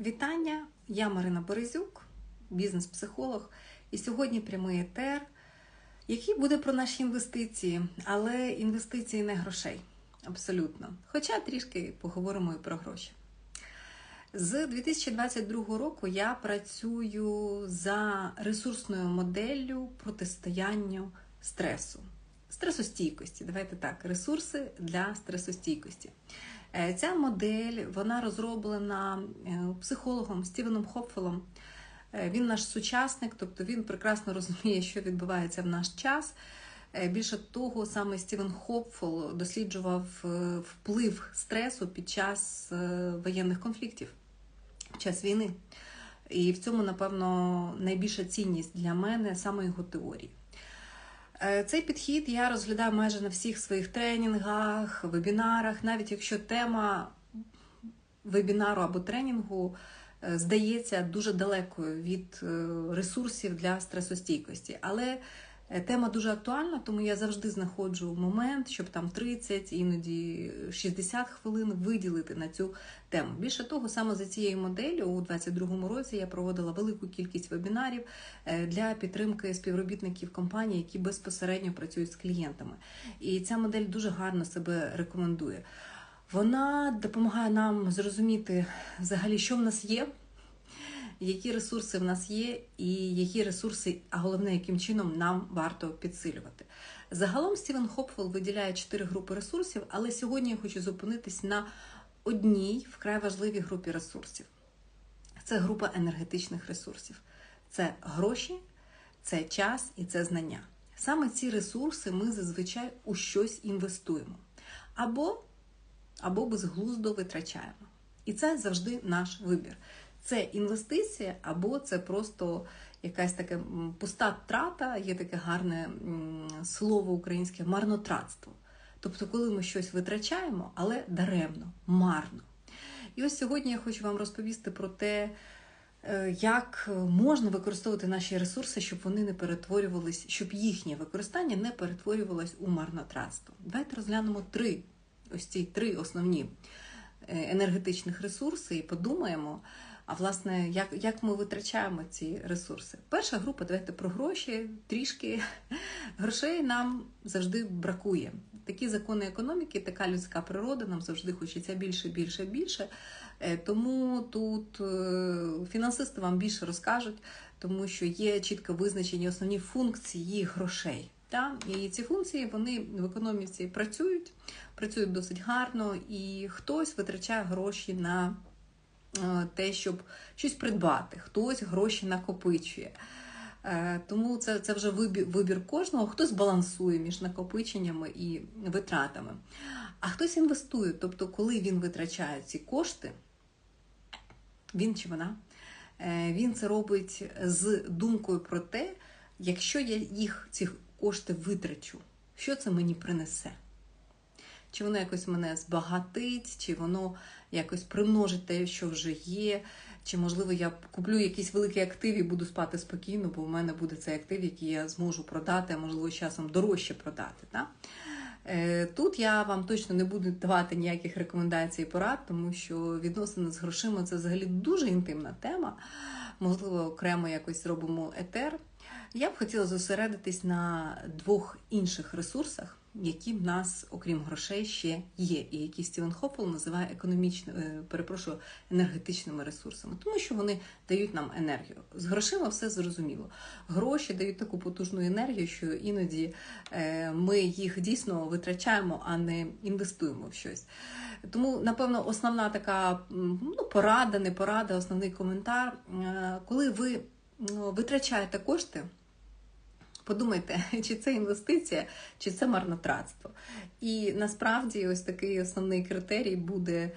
Вітання! Я Марина Березюк, бізнес-психолог, і сьогодні прямий етер, який буде про наші інвестиції, але інвестиції не грошей. Абсолютно. Хоча трішки поговоримо і про гроші. З 2022 року я працюю за ресурсною моделлю протистоянню стресу. Стресостійкості, давайте так, ресурси для стресостійкості. Е, Ця модель вона розроблена е, психологом Стівеном Хопфелом. Е, Він наш сучасник, тобто він прекрасно розуміє, що відбувається в наш час. Більше того, саме Стівен Хопфел досліджував вплив стресу під час воєнних конфліктів, під час війни. І в цьому, напевно, найбільша цінність для мене саме його теорії. Е, Цей підхід я розглядаю майже на всіх своїх тренінгах, вебінарах, навіть якщо тема вебінару або тренінгу е, здається дуже далекою від е, ресурсів для стресостійкості. Але тема дуже актуальна, тому я завжди знаходжу момент, щоб там 30, іноді 60 хвилин виділити на цю тему. Більше того, саме за цією моделлю у 2022 році я проводила велику кількість вебінарів е, для підтримки співробітників компаній, які безпосередньо працюють з клієнтами. І ця модель дуже гарно себе рекомендує. Вона допомагає нам зрозуміти взагалі, що в нас є, які ресурси в нас є, і які ресурси, а головне, яким чином нам варто підсилювати. Загалом Стівен Хопфел виділяє чотири групи ресурсів, але сьогодні я хочу зупинитись на одній вкрай важливій групі ресурсів. Це група енергетичних ресурсів. Це гроші, це час і це знання. Саме ці ресурси ми зазвичай у щось інвестуємо. Або або безглуздо витрачаємо. І це завжди наш вибір. Це інвестиція, або це просто якась така пуста трата, є таке гарне слово українське марнотратство. Тобто, коли ми щось витрачаємо, але даремно, марно. І ось сьогодні я хочу вам розповісти про те, е, як можна використовувати наші ресурси, щоб вони не перетворювались, щоб їхнє використання не перетворювалось у марнотратство. Давайте розглянемо три ось ці три основні е, енергетичних ресурси і подумаємо, а власне, як, як ми витрачаємо ці ресурси. Перша група, давайте про гроші, трішки грошей нам завжди бракує. Такі закони економіки, така людська природа, нам завжди хочеться більше, більше, більше. Е, Тому тут е, фінансисти вам більше розкажуть, тому що є чітко визначені основні функції грошей. Та? І ці функції вони в економіці працюють, працюють досить гарно, і хтось витрачає гроші на те, щоб щось придбати, хтось гроші накопичує. Е, Тому це, це вже вибір, вибір кожного, хтось балансує між накопиченнями і витратами. А хтось інвестує, тобто, коли він витрачає ці кошти, він чи вона, е, він це робить з думкою про те, якщо я їх ці кошти витрачу, що це мені принесе? Чи воно якось мене збагатить, чи воно якось примножить те, що вже є, чи, можливо, я куплю якийсь великий актив і буду спати спокійно, бо в мене буде цей актив, який я зможу продати, а можливо, з часом дорожче продати. Так? Е, Тут я вам точно не буду давати ніяких рекомендацій і порад, тому що відносини з грошима це взагалі дуже інтимна тема. Можливо, окремо якось зробимо етер. Я б хотіла зосередитись на двох інших ресурсах, які в нас, окрім грошей, ще є, і які Стівен Хоффел називає економічними, перепрошую, енергетичними ресурсами, тому що вони дають нам енергію. З грошима все зрозуміло. Гроші дають таку потужну енергію, що іноді е, ми їх дійсно витрачаємо, а не інвестуємо в щось. Тому, напевно, основна така ну, порада, не порада, основний коментар. Е, коли ви ну, витрачаєте кошти. Подумайте, чи це інвестиція, чи це марнотратство. І насправді ось такий основний критерій буде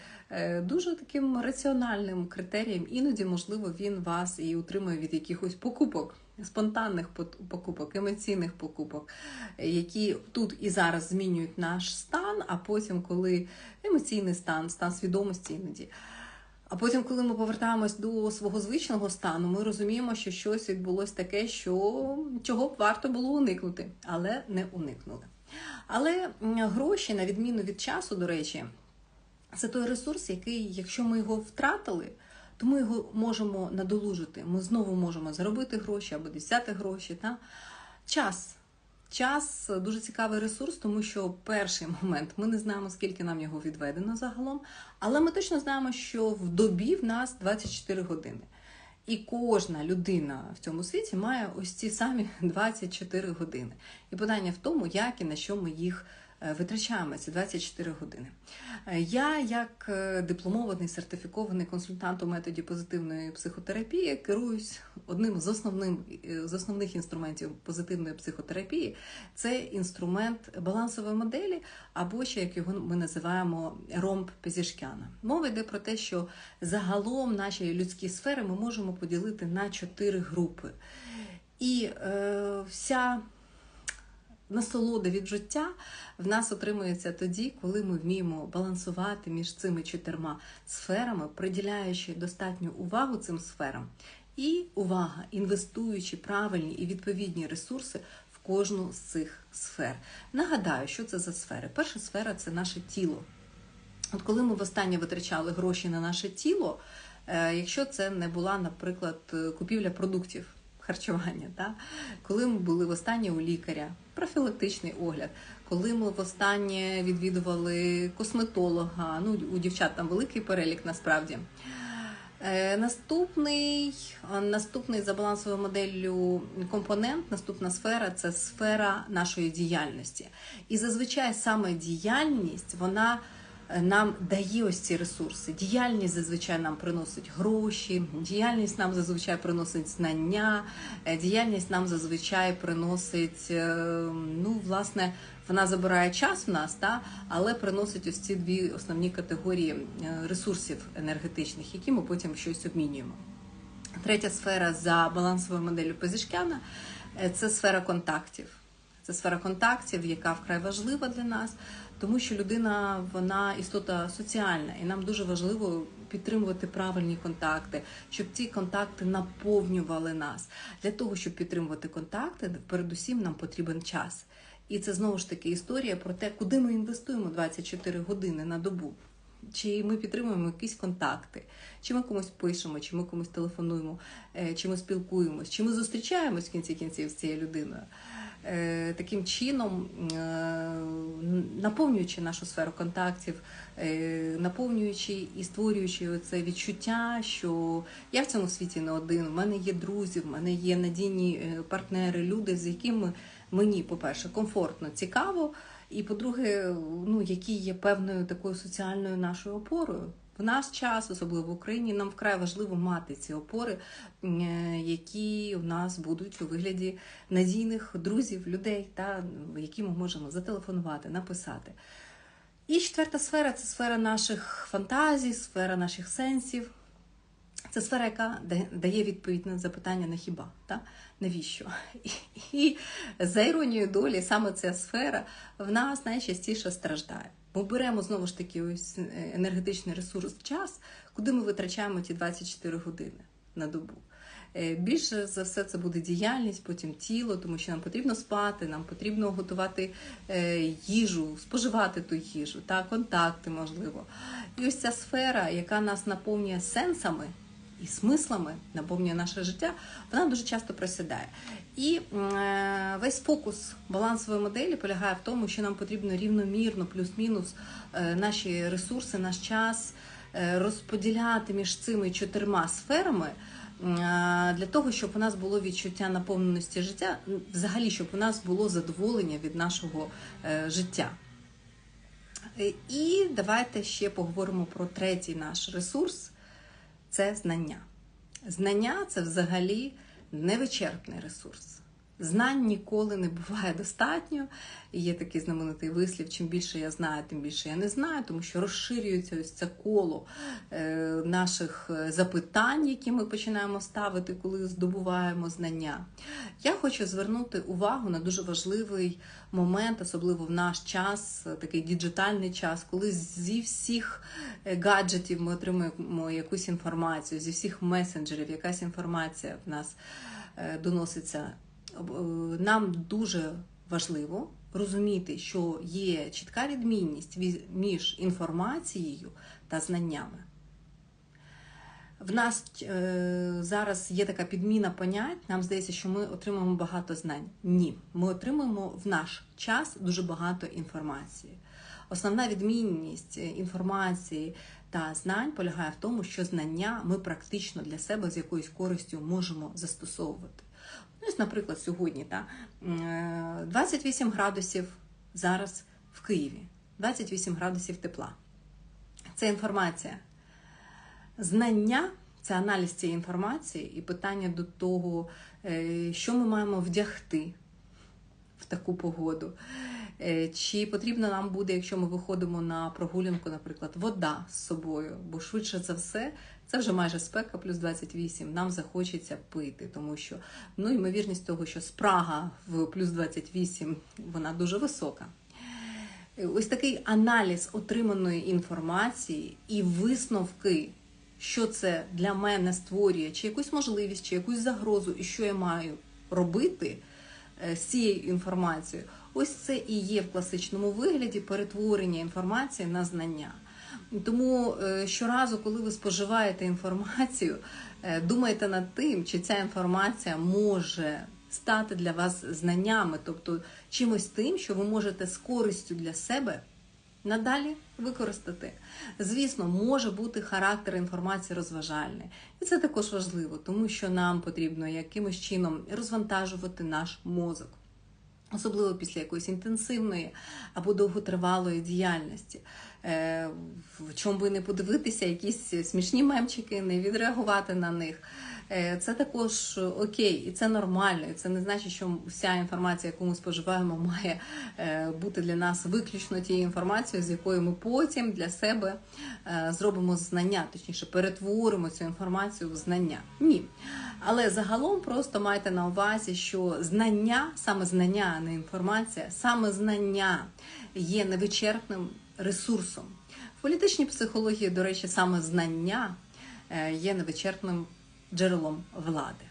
дуже таким раціональним критерієм. Іноді, можливо, він вас і утримує від якихось покупок, спонтанних покупок, емоційних покупок, які тут і зараз змінюють наш стан, а потім, коли емоційний стан, стан свідомості іноді. А потім, коли ми повертаємось до свого звичного стану, ми розуміємо, що щось відбулося таке, що чого б варто було уникнути, але не уникнули. Але гроші, на відміну від часу, до речі, це той ресурс, який, якщо ми його втратили, то ми його можемо надолужити. Ми знову можемо заробити гроші або взяти гроші. Та? Час. Час дуже цікавий ресурс, тому що перший момент ми не знаємо, скільки нам його відведено загалом, але ми точно знаємо, що в добі в нас 24 години. І кожна людина в цьому світі має ось ці самі 24 години. І питання в тому, як і на що ми їх витрачаємо ці 24 години. Е, Я, як е, дипломований сертифікований консультант у методі позитивної психотерапії, керуюсь одним з основним з основних інструментів позитивної психотерапії це інструмент балансової моделі, або ще як його ми називаємо ромб Пезішкяна. Мова йде про те, що загалом наші людські сфери ми можемо поділити на чотири групи. І е, вся насолода від життя в нас отримується тоді, коли ми вміємо балансувати між цими чотирма сферами, приділяючи достатню увагу цим сферам. І увага, інвестуючи правильні і відповідні ресурси в кожну з цих сфер. Нагадаю, що це за сфери. Перша сфера це наше тіло. От коли ми востаннє витрачали гроші на наше тіло, якщо це не була, наприклад, купівля продуктів харчування, та? коли ми були востаннє у лікаря, профілактичний огляд, коли ми востаннє відвідували косметолога, ну у дівчат там великий перелік насправді. Е, наступний наступний за балансовою моделлю компонент, наступна сфера це сфера нашої діяльності. І зазвичай саме діяльність вона нам дає ось ці ресурси. Діяльність зазвичай нам приносить гроші, діяльність нам зазвичай приносить знання, е, діяльність нам зазвичай приносить, е, ну, власне, вона забирає час в нас, та, але приносить ось ці дві основні категорії е, ресурсів енергетичних, які ми потім щось обмінюємо. Третя сфера за балансовою моделлю Позішкяна це сфера контактів. Це сфера контактів, яка вкрай важлива для нас, тому що людина вона істота соціальна, і нам дуже важливо підтримувати правильні контакти, щоб ці контакти наповнювали нас. Для того, щоб підтримувати контакти, передусім нам потрібен час. І це знову ж таки історія про те, куди ми інвестуємо 24 години на добу. Чи ми підтримуємо якісь контакти, чи ми комусь пишемо, чи ми комусь телефонуємо, е, чи ми спілкуємось, чи ми зустрічаємось в кінці кінців з цією людиною. Е, таким чином, е, наповнюючи нашу сферу контактів, е, наповнюючи і створюючи це відчуття, що я в цьому світі не один, в мене є друзі, в мене є надійні партнери, люди, з якими мені, по-перше, комфортно, цікаво, і по-друге, ну, які є певною такою соціальною нашою опорою. В наш час, особливо в Україні, нам вкрай важливо мати ці опори, е, які у нас будуть у вигляді надійних друзів, людей, та які ми можемо зателефонувати, написати. І четверта сфера це сфера наших фантазій, сфера наших сенсів. Це сфера, яка дає відповідь на запитання на хіба, та? навіщо? І за іронією долі, саме ця сфера в нас найчастіше страждає. Ми беремо знову ж таки ось е, енергетичний ресурс час, куди ми витрачаємо ті 24 години на добу. Е, більше за все це буде діяльність, потім тіло, тому що нам потрібно спати, нам потрібно готувати е, їжу, споживати ту їжу, та контакти можливо. І ось ця сфера, яка нас наповнює сенсами і смислами наповнює наше життя, вона дуже часто просідає. І е, весь фокус балансової моделі полягає в тому, що нам потрібно рівномірно, плюс-мінус е, наші ресурси, наш час е, розподіляти між цими чотирма сферами. Для того, щоб у нас було відчуття наповненості життя, взагалі, щоб у нас було задоволення від нашого життя. І давайте ще поговоримо про третій наш ресурс це знання. Знання це взагалі невичерпний ресурс. Знань ніколи не буває достатньо. Є такий знаменитий вислів: чим більше я знаю, тим більше я не знаю, тому що розширюється ось це коло е, наших е, запитань, які ми починаємо ставити, коли здобуваємо знання. Я хочу звернути увагу на дуже важливий момент, особливо в наш час, такий діджитальний час, коли зі всіх е, гаджетів ми отримуємо якусь інформацію, зі всіх месенджерів якась інформація в нас доноситься. Нам дуже важливо розуміти, що є чітка відмінність між інформацією та знаннями. В нас е, зараз є така підміна понять. Нам здається, що ми отримуємо багато знань. Ні, ми отримуємо в наш час дуже багато інформації. Основна відмінність інформації та знань полягає в тому, що знання ми практично для себе з якоюсь користю можемо застосовувати. Ну, ось, наприклад, сьогодні та, 28 градусів зараз в Києві, 28 градусів тепла. Це інформація. Знання це аналіз цієї інформації і питання до того, е, що ми маємо вдягти в таку погоду. Е, чи потрібно нам буде, якщо ми виходимо на прогулянку, наприклад, вода з собою, бо швидше за все, це вже майже спека, плюс 28, нам захочеться пити, тому що ну, ймовірність того, що спрага в плюс 28, вона дуже висока. Ось такий аналіз отриманої інформації і висновки, що це для мене створює, чи якусь можливість, чи якусь загрозу, і що я маю робити е, з цією інформацією. Ось це і є в класичному вигляді перетворення інформації на знання. Тому е, щоразу, коли ви споживаєте інформацію, думайте над тим, чи ця інформація може стати для вас знаннями, тобто чимось тим, що ви можете з користю для себе надалі використати. Звісно, може бути характер інформації розважальний. І це також важливо, тому що нам потрібно якимось чином розвантажувати наш мозок. Особливо після якоїсь інтенсивної або довготривалої діяльності. Е, в чому би не подивитися, якісь смішні мемчики, не відреагувати на них. Е, це також окей, і це нормально. І Це не значить, що вся інформація, яку ми споживаємо, має е, бути для нас виключно тією інформацією, з якою ми потім для себе зробимо знання, точніше перетворимо цю інформацію в знання. Ні. Але загалом просто майте на увазі, що знання, саме знання, а не інформація, саме знання є невичерпним ресурсом. В політичній психології, до речі, саме знання е, є невичерпним джерелом влади,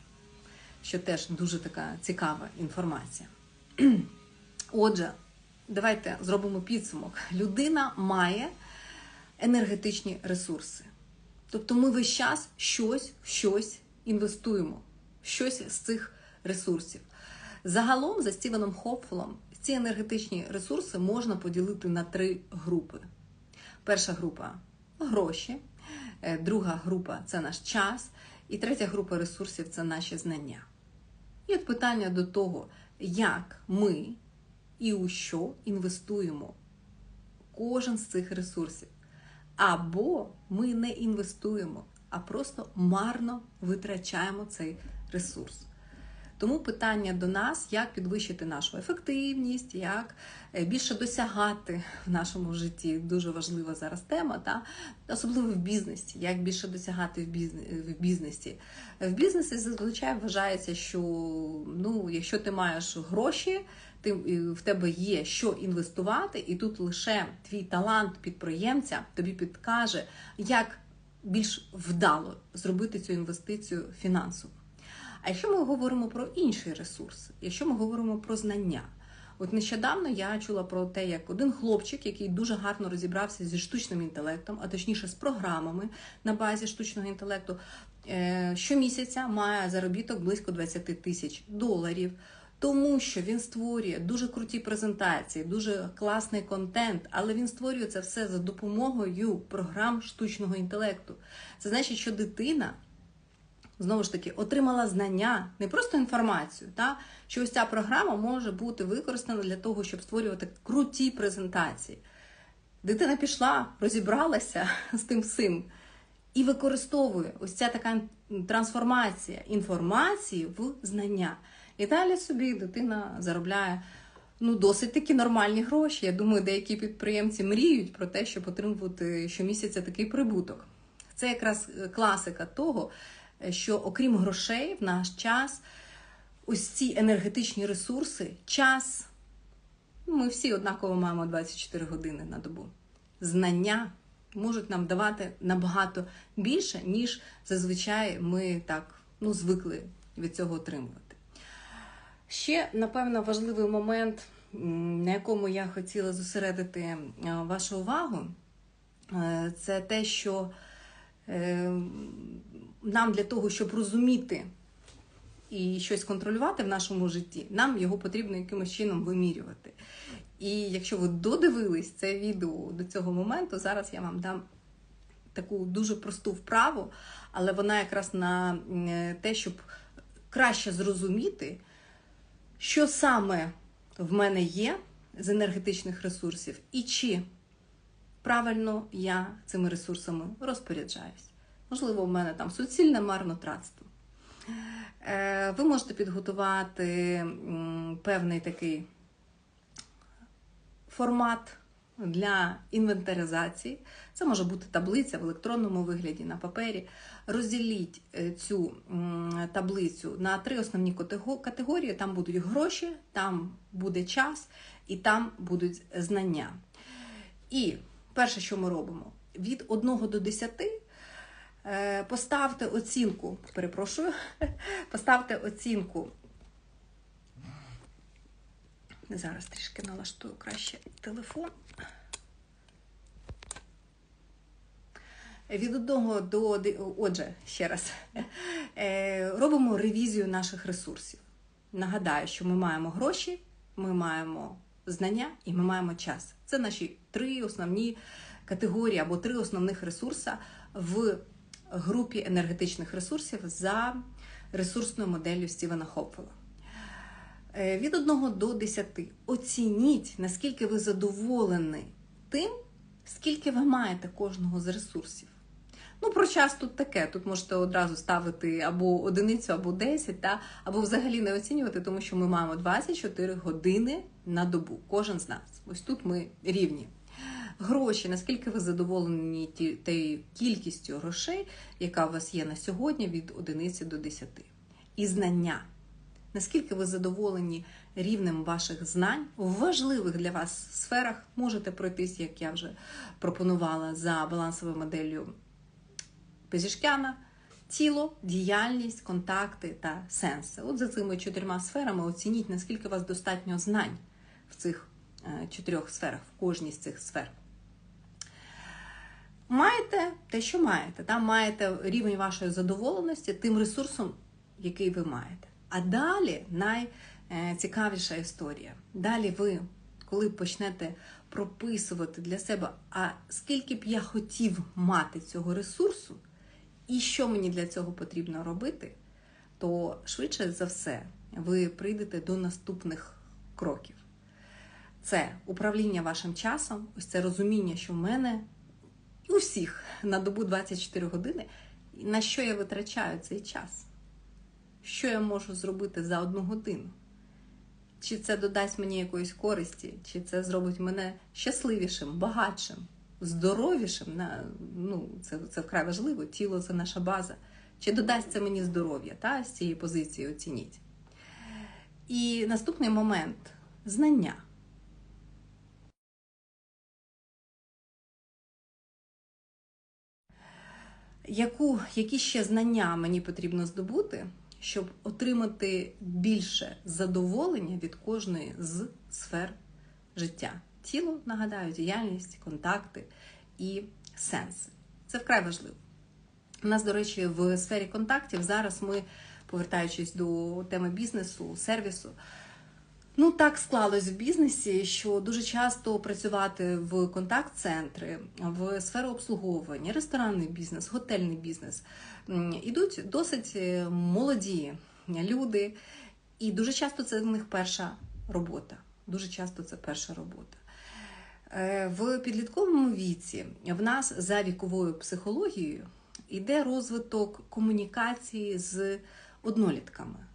що теж дуже така цікава інформація. Отже, давайте зробимо підсумок. Людина має енергетичні ресурси. Тобто ми весь час щось щось інвестуємо, щось з цих ресурсів. Загалом, за Стівеном Хопфелом, ці енергетичні ресурси можна поділити на три групи. Перша група гроші, е, друга група це наш час, і третя група ресурсів це наші знання. І от питання до того, як ми і у що інвестуємо кожен з цих ресурсів. Або ми не інвестуємо, а просто марно витрачаємо цей ресурс. Тому питання до нас, як підвищити нашу ефективність, як е, більше досягати в нашому житті дуже важлива зараз тема, та особливо в бізнесі, як більше досягати в бізнесі. В бізнесі зазвичай вважається, що ну, якщо ти маєш гроші, ти в тебе є що інвестувати, і тут лише твій талант підприємця тобі підкаже, як більш вдало зробити цю інвестицію фінансово. А якщо ми говоримо про інші ресурси, якщо ми говоримо про знання, от нещодавно я чула про те, як один хлопчик, який дуже гарно розібрався зі штучним інтелектом, а точніше з програмами на базі штучного інтелекту, е, щомісяця має заробіток близько 20 тисяч доларів. Тому що він створює дуже круті презентації, дуже класний контент, але він створює це все за допомогою програм штучного інтелекту. Це значить, що дитина знову ж таки отримала знання, не просто інформацію, та, що ось ця програма може бути використана для того, щоб створювати круті презентації. Дитина пішла, розібралася з тим всім і використовує ось ця така трансформація інформації в знання. І далі собі дитина заробляє ну, досить такі нормальні гроші. Я думаю, деякі підприємці мріють про те, щоб отримувати щомісяця такий прибуток. Це якраз класика того, що окрім грошей, в наш час ось ці енергетичні ресурси, час, ну, ми всі однаково маємо 24 години на добу. Знання можуть нам давати набагато більше, ніж зазвичай ми так ну, звикли від цього отримувати. Ще, напевно, важливий момент, на якому я хотіла зосередити е, вашу увагу, е, це те, що нам для того, щоб розуміти і щось контролювати в нашому житті, нам його потрібно якимось чином вимірювати. І якщо ви додивились це відео до цього моменту, зараз я вам дам таку дуже просту вправу, але вона якраз на е, те, щоб краще зрозуміти, що саме в мене є з енергетичних ресурсів, і чи правильно я цими ресурсами розпоряджаюсь. Можливо, в мене там суцільне марнотратство. Е, Ви можете підготувати певний такий формат для інвентаризації. Це може бути таблиця в електронному вигляді на папері. Розділіть е, цю таблицю на три основні категорії: там будуть гроші, там буде час і там будуть знання. І перше, що ми робимо, від 1 до 10 е, поставте оцінку, перепрошую, поставте оцінку. Зараз трішки налаштую краще телефон. Від одного до отже, ще раз е, робимо ревізію наших ресурсів. Нагадаю, що ми маємо гроші, ми маємо знання і ми маємо час. Це наші три основні категорії або три основних ресурси в групі енергетичних ресурсів за ресурсною моделлю Стівена Хопфела. Е, Від 1 до 10 оцініть, наскільки ви задоволені тим, скільки ви маєте кожного з ресурсів. Ну, про час тут таке. Тут можете одразу ставити або одиницю, або 10, та, або взагалі не оцінювати, тому що ми маємо 24 години на добу, кожен з нас. Ось тут ми рівні. Гроші, наскільки ви задоволені ті- тією кількістю грошей, яка у вас є на сьогодні від одиниці до 10. І знання. Наскільки ви задоволені рівнем ваших знань в важливих для вас сферах, можете пройтись, як я вже пропонувала за балансовою моделлю Пезішкяна, тіло, діяльність, контакти та сенси. От за цими чотирма сферами оцініть, наскільки у вас достатньо знань в цих е, чотирьох сферах, в кожній з цих сфер. Маєте те, що маєте. Там маєте рівень вашої задоволеності тим ресурсом, який ви маєте. А далі найцікавіша історія. Далі ви, коли почнете прописувати для себе, а скільки б я хотів мати цього ресурсу, і що мені для цього потрібно робити, то швидше за все ви прийдете до наступних кроків. Це управління вашим часом, ось це розуміння, що в мене у всіх на добу 24 години, на що я витрачаю цей час? Що я можу зробити за одну годину? Чи це додасть мені якоїсь користі, чи це зробить мене щасливішим, багатшим, здоровішим? На, ну, це, це вкрай важливо, тіло це наша база. Чи додасть це мені здоров'я? Та, з цієї позиції оцініть. І наступний момент знання. Яку, які ще знання мені потрібно здобути, щоб отримати більше задоволення від кожної з сфер життя? Тіло, нагадаю, діяльність, контакти і сенси. Це вкрай важливо. У нас, до речі, в сфері контактів зараз ми, повертаючись до теми бізнесу, сервісу, Ну, так склалось в бізнесі, що дуже часто працювати в контакт-центри, в сферу обслуговування, ресторанний бізнес, готельний бізнес ідуть досить е, молоді люди, і дуже часто це в них перша робота. Дуже часто це перша робота. Е, В підлітковому віці в нас за віковою психологією йде розвиток комунікації з однолітками.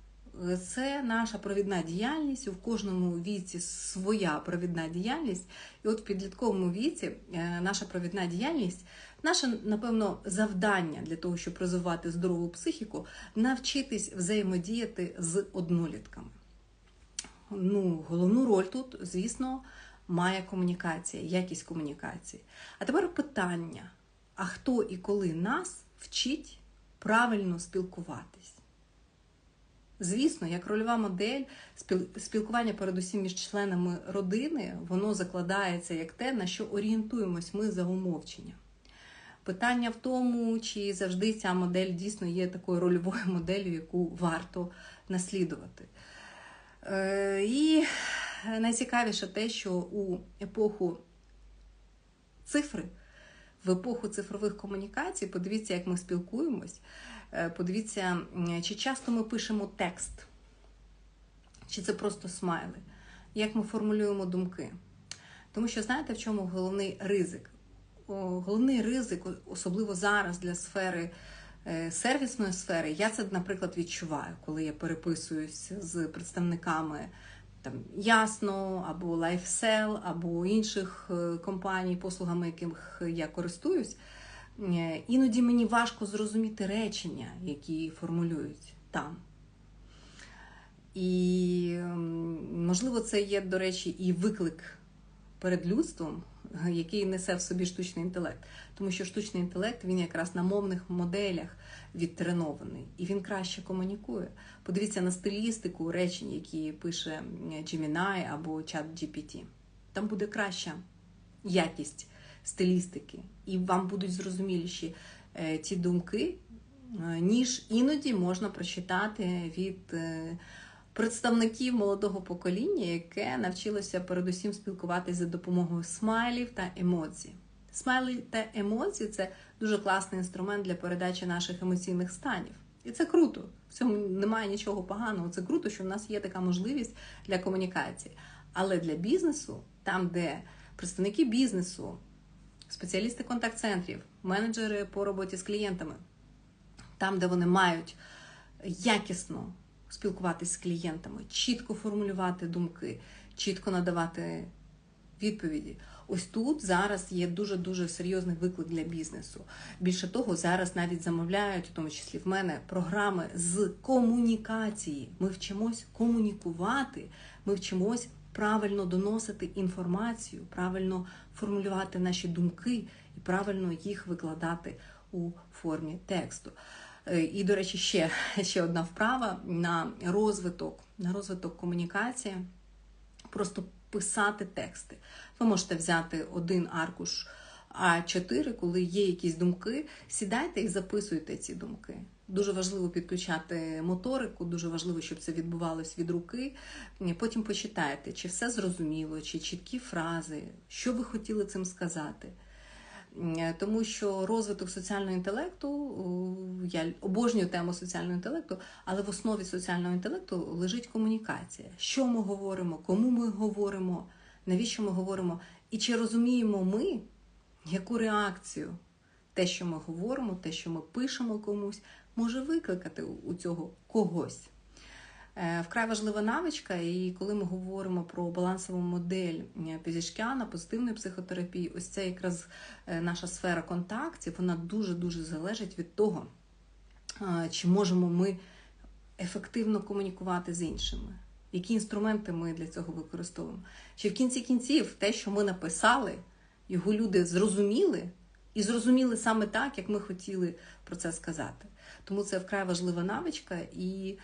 Це наша провідна діяльність. У кожному віці своя провідна діяльність. І от в підлітковому віці е, наша провідна діяльність, наше, напевно, завдання для того, щоб розвивати здорову психіку, навчитись взаємодіяти з однолітками. Ну, головну роль тут, звісно, має комунікація, якість комунікації. А тепер питання: а хто і коли нас вчить правильно спілкуватись? Звісно, як рольова модель, спілкування передусім між членами родини, воно закладається як те, на що орієнтуємось ми за умовчення. Питання в тому, чи завжди ця модель дійсно є такою рольовою моделлю, яку варто наслідувати. Е, І найцікавіше те, що у епоху цифри, в епоху цифрових комунікацій, подивіться, як ми спілкуємось, е, подивіться, чи часто ми пишемо текст, чи це просто смайли, як ми формулюємо думки. Тому що знаєте, в чому головний ризик? Головний ризик, особливо зараз для сфери е, сервісної сфери, я це, наприклад, відчуваю, коли я переписуюсь з представниками там Ясно або LifeSell, або інших е, компаній, послугами, яких я користуюсь. Е, іноді мені важко зрозуміти речення, які формулюють там. І, можливо, це є, до речі, і виклик перед людством, який несе в собі штучний інтелект. Тому що штучний інтелект він якраз на мовних моделях відтренований і він краще комунікує. Подивіться на стилістику речень, які пише Gemini або ChatGPT. Там буде краща якість стилістики, і вам будуть зрозуміліші е, ті думки, е, ніж іноді можна прочитати від. Представників молодого покоління, яке навчилося передусім спілкуватися за допомогою смайлів та емоцій. Смайли та емоції це дуже класний інструмент для передачі наших емоційних станів. І це круто. В цьому немає нічого поганого. Це круто, що в нас є така можливість для комунікації. Але для бізнесу, там, де представники бізнесу, спеціалісти контакт-центрів, менеджери по роботі з клієнтами, там, де вони мають якісно спілкуватися з клієнтами, чітко формулювати думки, чітко надавати відповіді. Ось тут зараз є дуже-дуже серйозний виклик для бізнесу. Більше того, зараз навіть замовляють, в тому числі в мене, програми з комунікації. Ми вчимось комунікувати, ми вчимось правильно доносити інформацію, правильно формулювати наші думки і правильно їх викладати у формі тексту. Е, і, до речі, ще ще одна вправа на розвиток, на розвиток комунікації, просто писати тексти. Ви можете взяти один аркуш А4, коли є якісь думки, сідайте і записуйте ці думки. Дуже важливо підключати моторику, дуже важливо, щоб це відбувалось від руки. Потім почитайте, чи все зрозуміло, чи чіткі фрази, що ви хотіли цим сказати. Е, тому що розвиток соціального інтелекту, я обожнюю тему соціального інтелекту, але в основі соціального інтелекту лежить комунікація. Що ми говоримо, кому ми говоримо, навіщо ми говоримо, і чи розуміємо ми, яку реакцію те, що ми говоримо, те, що ми пишемо комусь, може викликати у цього когось. Е, вкрай важлива навичка, і коли ми говоримо про балансову модель е, Пізішкяна, позитивної психотерапії, ось це якраз е, наша сфера контактів, вона дуже-дуже залежить від того, чи можемо ми ефективно комунікувати з іншими. Які інструменти ми для цього використовуємо? Чи в кінці кінців те, що ми написали, його люди зрозуміли і зрозуміли саме так, як ми хотіли про це сказати. Тому це вкрай важлива навичка і.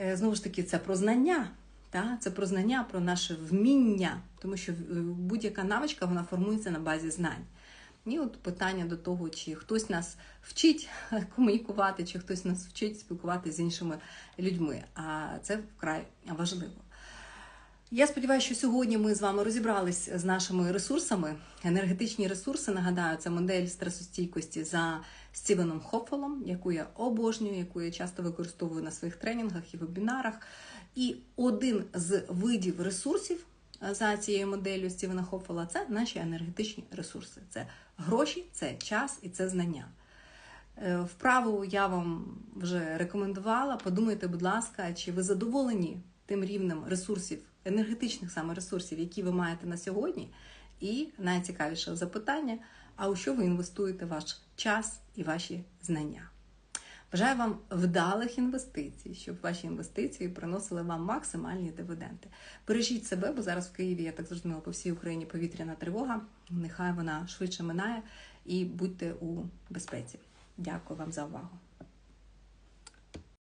Е, знову ж таки, це про знання. Та? Це про знання, про наше вміння, тому що е, будь-яка навичка вона формується на базі знань. І от питання до того, чи хтось нас вчить комунікувати, чи хтось нас вчить спілкуватися з іншими людьми. А це вкрай важливо. Я сподіваюся, що сьогодні ми з вами розібрались з нашими ресурсами. Енергетичні ресурси, нагадаю, це модель стресостійкості за Стівеном Хоффелом, яку я обожнюю, яку я часто використовую на своїх тренінгах і вебінарах. І один з видів ресурсів за цією моделлю Стівена Хоффела це наші енергетичні ресурси. Це гроші, це час і це знання. Е, вправу я вам вже рекомендувала. Подумайте, будь ласка, чи ви задоволені тим рівнем ресурсів, енергетичних саме ресурсів, які ви маєте на сьогодні. І найцікавіше запитання: а у що ви інвестуєте ваш час і ваші знання? Бажаю вам вдалих інвестицій, щоб ваші інвестиції приносили вам максимальні дивіденди. Бережіть себе, бо зараз в Києві, я так зрозуміла, по всій Україні повітряна тривога. Нехай вона швидше минає і будьте у безпеці. Дякую вам за увагу.